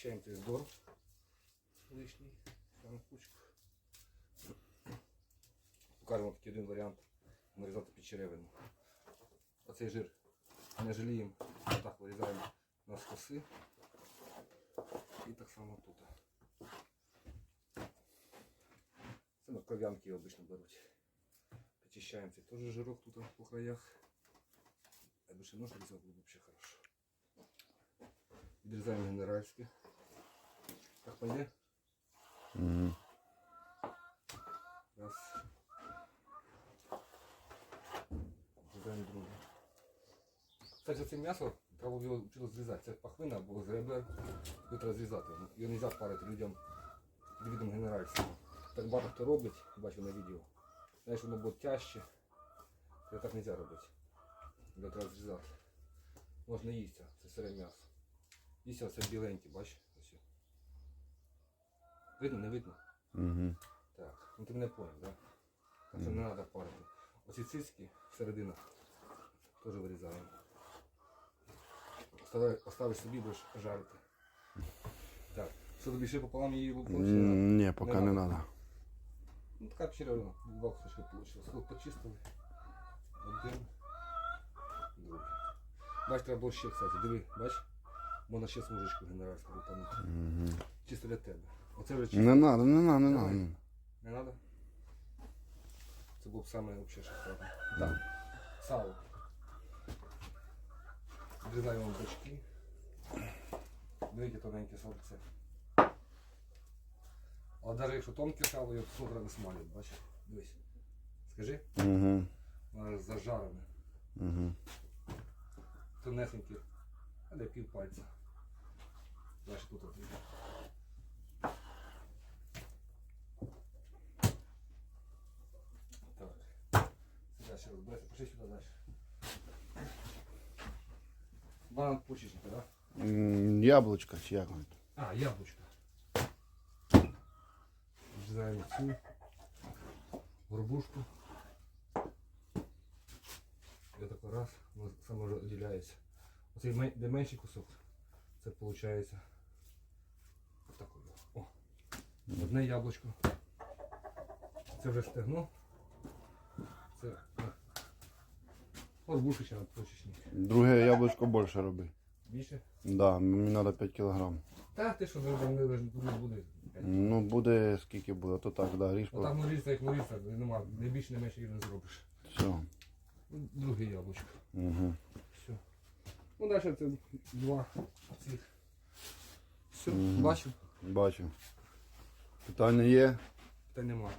Очищаємо цей здор лишній, там кучку. Покажемо такий один варіант нарізати під черевину. Оцей жир не жаліємо, так вирізаємо на скоси. І так само тут. Це на кров'янки обично беруть. Почищаємо цей теж жирок тут по краях. Якби ще нож різав, було б взагалі хорошо. Відрізаємо генеральське. Так? Угу. Раз. Відрізаємо друге. Кстати, це м'ясо треба було вчити зрізати. Це пахвина або з ребер. Його треба зрізати. Його не можна парити людям під видом генеральського. Так багато хто робить, бачив на відео. Знаєш, воно буде тяжче. Це так не можна робити. Треба зрізати. Можна їсти, це сире м'ясо. Їсти оце біленьке, бачиш? Видно, не видно? Угу. Так, ну ти мене понял, да? Так що не треба парити. Оці цицьки середина теж вирізаємо. Остави- Оставиш собі, будеш жарити. Так, що тобі ще пополам її лук Ні, поки не треба. Ну така печеря, два кусочки вийшло. Лук почистили. Один. Другий. Бач, треба було ще, кстати, диви, бач? Можна ще смужечку генеральську випанути. Угу. Чисто для тебе. Оце вже чисто. Не треба, не треба, не треба. Не надо? Це був саме вообще шикарно. Так. Сало. Відрізаємо бочки. Дивіться тоненьке сальце. А навіть якщо тонке сало, його все треба смалювати, бачиш? Дивись. Скажи, Угу. воно зажарене. Угу. Тонесеньке. А де пів пальця. Далі тут от. Так. Сюди ще. Пошли сюди далі. Банан почечника? Да? Яблучко чи як воно? А, яблучко. Взяємо цю горбушку. І отако раз, воно самовиділяється. Оцей мен- де менший кусок, це виходить отакий. О. Одне яблучко. Це вже стегно. Це а. горбушка ще почечник. Друге яблучко більше роби. Більше? Да, мені треба 5 кг. Та ти що, не, не, не, не буде. Ну буде скільки буде, то так, да, ріж. Отак норізся, як норізся, нема, не більше, не менше і не зробиш. Все. Друге яблучко. Угу. Все. Ну далі це два цих. Все, Мгм. бачу. Бачу. Питання є? Та нема.